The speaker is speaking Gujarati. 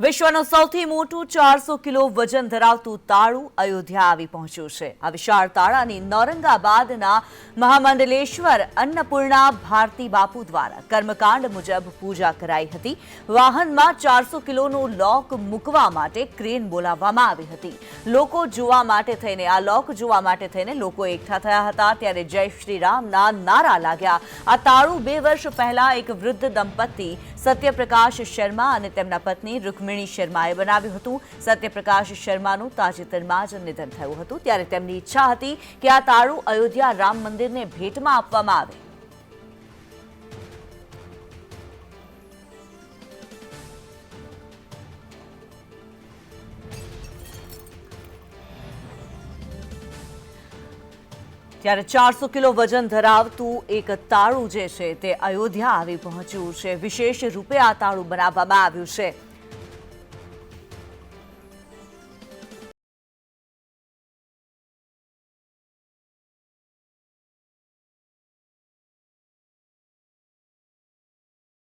વિશ્વનું સૌથી મોટું ચારસો કિલો વજન ધરાવતું તાળું અયોધ્યા આવી પહોંચ્યું છે. આ વિશાળ તાળાની નૌરંગાબાદના મહામંડલેશ્વર અન્નપૂર્ણા ભારતી બાપુ દ્વારા કર્મકાંડ મુજબ પૂજા કરાઈ હતી. વાહનમાં ચારસો કિલોનું લોક મૂકવા માટે ક્રેન બોલાવવામાં આવી હતી. લોકો જોવા માટે થઈને, આ લોક જોવા માટે થઈને લોકો એકઠા થયા હતા. ત્યારે જય શ્રી રામના નારા લાગ્યા. આ તાળું બે વર્ષ પહેલા એક વૃદ્ધ દંપતી સત્યપ્રકાશ શર્મા અને તેમના પત્ની રૂકમિણી શર્માએ બનાવ્યું હતું. સત્યપ્રકાશ શર્માનું તાજેતરમાં જ નિધન થયું હતું. ત્યારે તેમની ઈચ્છા હતી કે આ તાળું અયોધ્યા રામ મંદિરને ભેટમાં આપવામાં આવે. ત્યારે ચારસો કિલો વજન ધરાવતું એક તાળું જે છે તે અયોધ્યા આવી પહોંચ્યું છે. વિશેષ રૂપે આ તાળું બનાવવામાં આવ્યું છે.